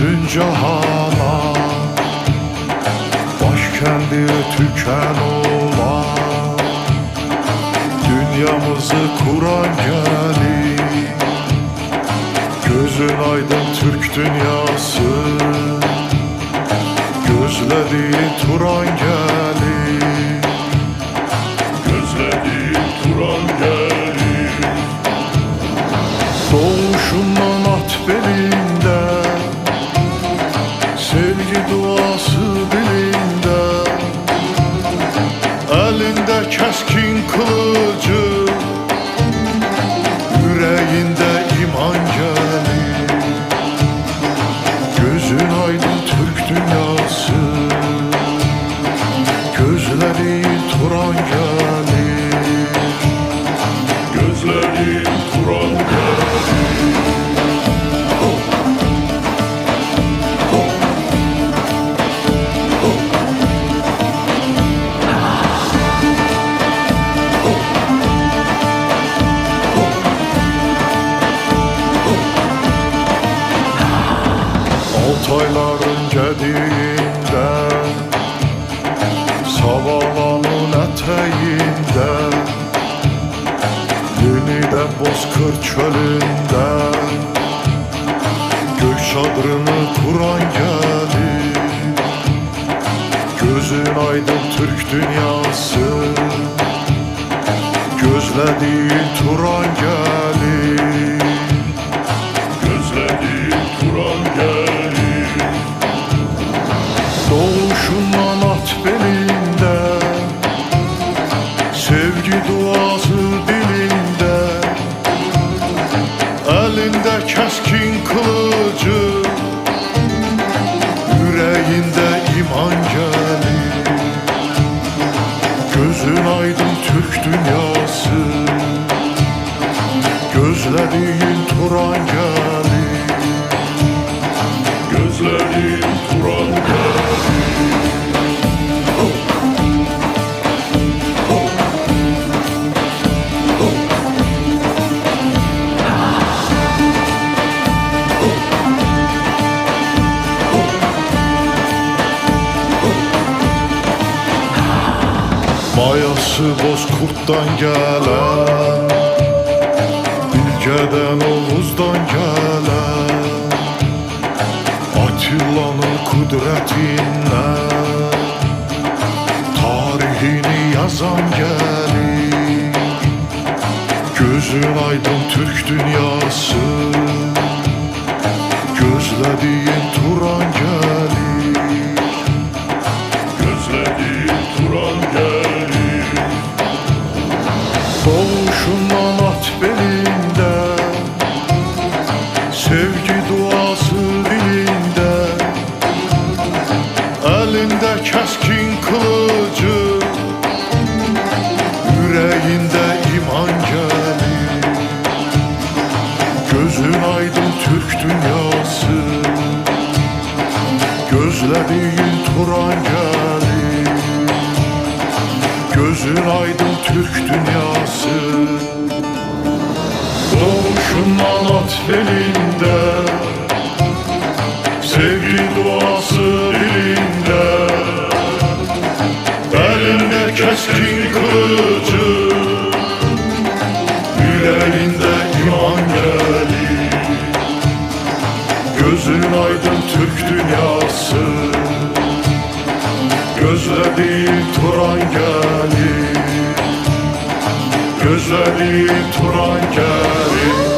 bütün cahana Başkendi tüken olan Dünyamızı kuran gelir Gözün aydın Türk dünyası. Gözlediğin Turan gelir kılıcı. Yüreğinde iman gelir Gözün aydın Türk dünyası. Gözleri Turan gelir Gözleri Turan Altayların gediğinde Savalanın eteğinde Yeniden bozkır çölünde Gök çadrını kuran gelir Gözün aydın Türk dünyası Gözlediğin Turan gelir Mayası bozkurttan gelen Bilgeden Oğuz'dan gelen Atilla'nın kudretinden Tarihini yazan gelir Gözün aydın Türk dünyası Gözlediğin Turan Sevgi duası dilinde Elinde keskin kılıcı Yüreğinde iman gelir Gözün aydın Türk dünyası Gözlediğin Turan gelir Gözün aydın Türk dünyası Doğuşundan at belinde Sevgi duası dilinde Elinde keskin kılıcı. Yüreğinde iman gelir Gözün aydın Türk dünyası. Gözlediğin Turan gelir Gözleri Turan gelir